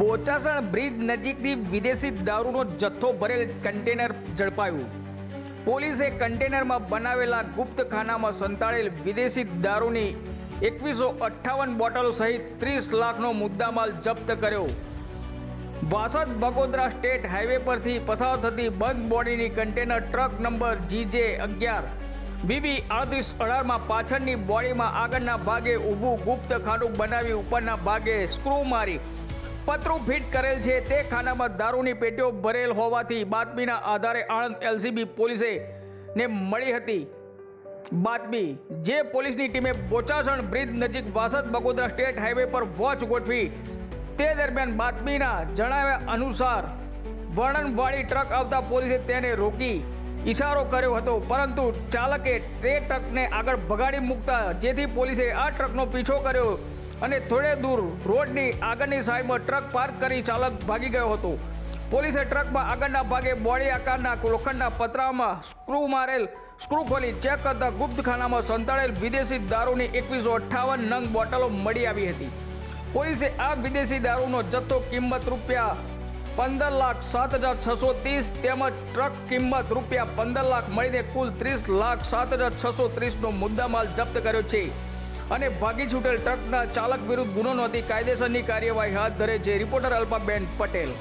Bochasan bridge નજીકથી વિદેશી દારૂનો જથ્થો ભરેલ કન્ટેનર ઝડપાયું. પોલીસે કન્ટેનરમાં બનાવેલા ગુપ્તખાનામાં સંતાડેલ વિદેશી દારૂની એકવીસો અઠ્ઠાવન બોટલો સહિત ત્રીસ લાખનો મુદ્દામાલ જપ્ત કર્યો. વાસદ બગોદરા સ્ટેટ હાઈવે પરથી પસાર થતી બંધ બોડીની કન્ટેનર ટ્રક નંબર જીજે અગિયાર. વીવી અડત્રીસ અઢારમાં પાછળની બોડીમાં આગળના ભાગે ઊભું ગુપ્ત ખાનું બનાવી ઉપરના ભાગે સ્ક્રૂ મારી પતરું ફિટ કરેલ છે. તે ખાનામાં દારૂની પેટીઓ ભરેલ હોવાથી બાતમીના આધારે આણંદ એલસીબી પોલીસે ને મળી હતી બાતમી. જે પોલીસની ટીમે બોચાસણ બ્રિજ નજીક વાસદ બગોદરા સ્ટેટ હાઈવે પર વોચ ગોઠવી તે દરમિયાન બાતમીના જણાવ્યા અનુસાર વર્ણનવાળી ટ્રક આવતા પોલીસે તેને રોકી ઈશારો કર્યો હતો. પરંતુ ચાલકે તે ટ્રકને આગળ ભગાડી મૂકતા જેથી પોલીસે આ ટ્રકનો પીછો કર્યો. અને થોડે દૂર રોડની આગળની સાઈડમાં ટ્રક પાર્ક કરી ચાલક ભાગી ગયો હતો. પોલીસે ટ્રકમાં આગળના ભાગે બોડી આકારના લોખંડના પતરામાં સ્ક્રૂ મારેલ, સ્ક્રૂ ખોલી ચેક કરતા ગુપ્તખાનામાં સંતાડેલ વિદેશી દારૂની એકવીસો અઠ્ઠાવન નંગ બોટલો મળી આવી હતી. પોલીસે આ વિદેશી દારૂનો જથ્થો કિંમત રૂપિયા પંદર લાખ સાત હજાર છસો ત્રીસ તેમજ ટ્રક કિંમત રૂપિયા પંદર લાખ મળીને કુલ ત્રીસ લાખ સાત હજાર છસો ત્રીસનો મુદ્દામાલ જપ્ત કર્યો છે. અને ભાગી છૂટેલ ટ્રકના ચાલક વિરુદ્ધ ગુનો નોંધી કાયદેસરની કાર્યવાહી હાથ ધરે છે. રિપોર્ટર અલ્પાબેન પટેલ.